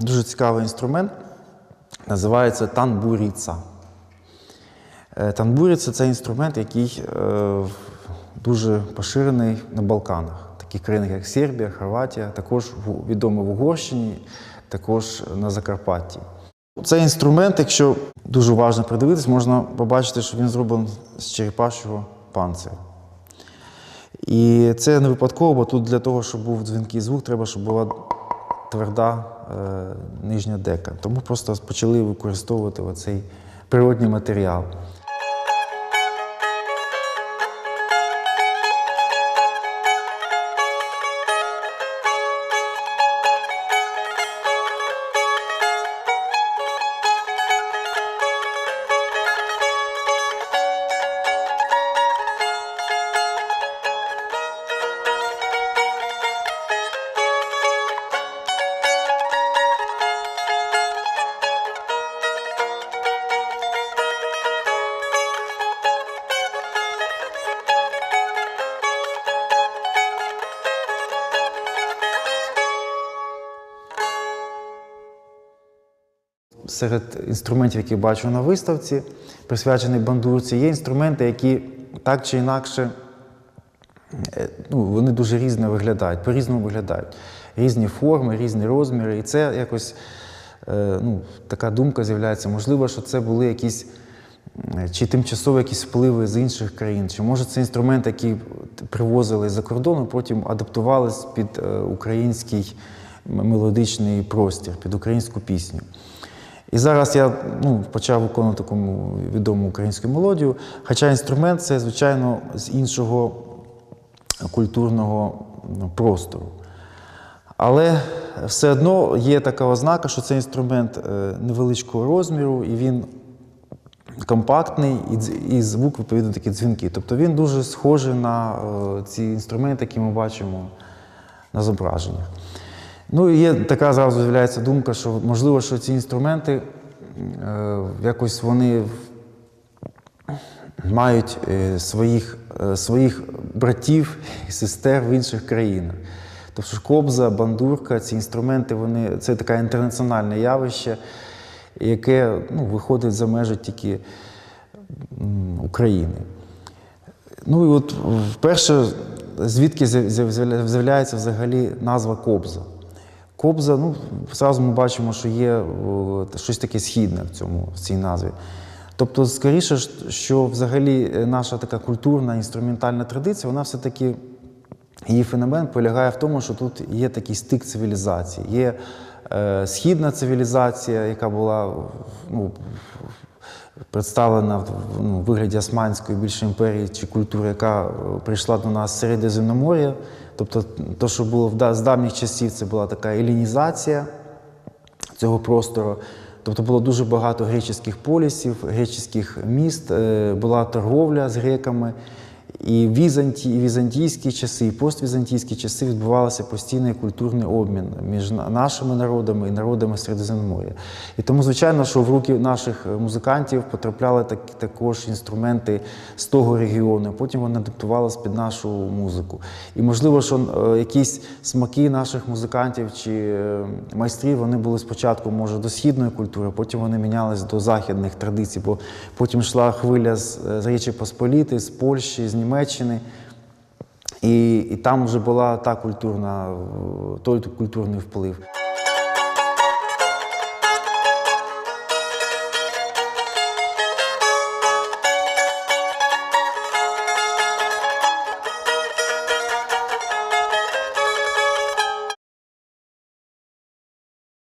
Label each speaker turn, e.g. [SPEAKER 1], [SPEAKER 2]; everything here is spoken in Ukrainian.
[SPEAKER 1] дуже цікавий інструмент, називається танбуріца. Е, Танбуріца це інструмент, який е, дуже поширений на Балканах, таких країнах, як Сербія, Хорватія, також відомий в Угорщині, також на Закарпатті. Цей інструмент, якщо дуже уважно придивитись, можна побачити, що він зроблений з черепашого панциря. І це не випадково, бо тут для того, щоб був дзвінкий звук, треба, щоб була тверда е, нижня дека. Тому просто почали використовувати оцей природний матеріал. Серед інструментів, які бачу на виставці, присвячений бандурці, є інструменти, які так чи інакше е, ну, вони дуже різно виглядають, по-різному виглядають. Різні форми, різні розміри. І це якось е, ну, така думка з'являється. Можливо, що це були якісь е, чи тимчасові якісь впливи з інших країн, чи може це інструменти, які привозили з-за кордону, потім адаптувались під український мелодичний простір, під українську пісню. І зараз я ну, почав виконувати таку відому українську мелодію. Хоча інструмент це, звичайно, з іншого культурного ну, простору. Але все одно є така ознака, що це інструмент е, невеличкого розміру, і він компактний, і, звук, відповідно, такий дзвінкий. Тобто він дуже схожий на е, ці інструменти, які ми бачимо на зображеннях. Ну і є така зразу з'являється думка, що можливо, що ці інструменти е, якось вони мають е, своїх, е, своїх братів і сестер в інших країнах. Тобто кобза, бандурка, ці інструменти, вони, це таке інтернаціональне явище, яке ну, виходить за межі тільки України. Ну і от вперше, звідки з'яв- з'яв- з'являється взагалі назва Кобза. Кобза, ну, зразу ми бачимо, що є щось таке східне в цьому, в цій назві. Тобто, скоріше, що взагалі е, наша така культурна інструментальна традиція, вона все-таки, її феномен полягає в тому, що тут є такий стик цивілізації. Є е, східна цивілізація, яка була ну, представлена в ну, вигляді османської більше імперії чи культури, яка е, прийшла до нас з Середземномор'я. Тобто, то, що було з давніх часів, це була така елінізація цього простору. Тобто було дуже багато греческих полісів, греческих міст, е, була торговля з греками. І в Візанті, і візантійські часи, і поствізантійські часи відбувався постійний культурний обмін між нашими народами і народами Середземномор'я. І тому, звичайно, що в руки наших музикантів потрапляли так, також інструменти з того регіону. Потім вони адаптувалися під нашу музику. І можливо, що е, якісь смаки наших музикантів чи е, майстрів вони були спочатку, може, до східної культури, потім вони мінялись до західних традицій, бо потім йшла хвиля з Речі Посполіти, з Польщі, з Німеччини. І, і там вже була та культурна, той культурний вплив.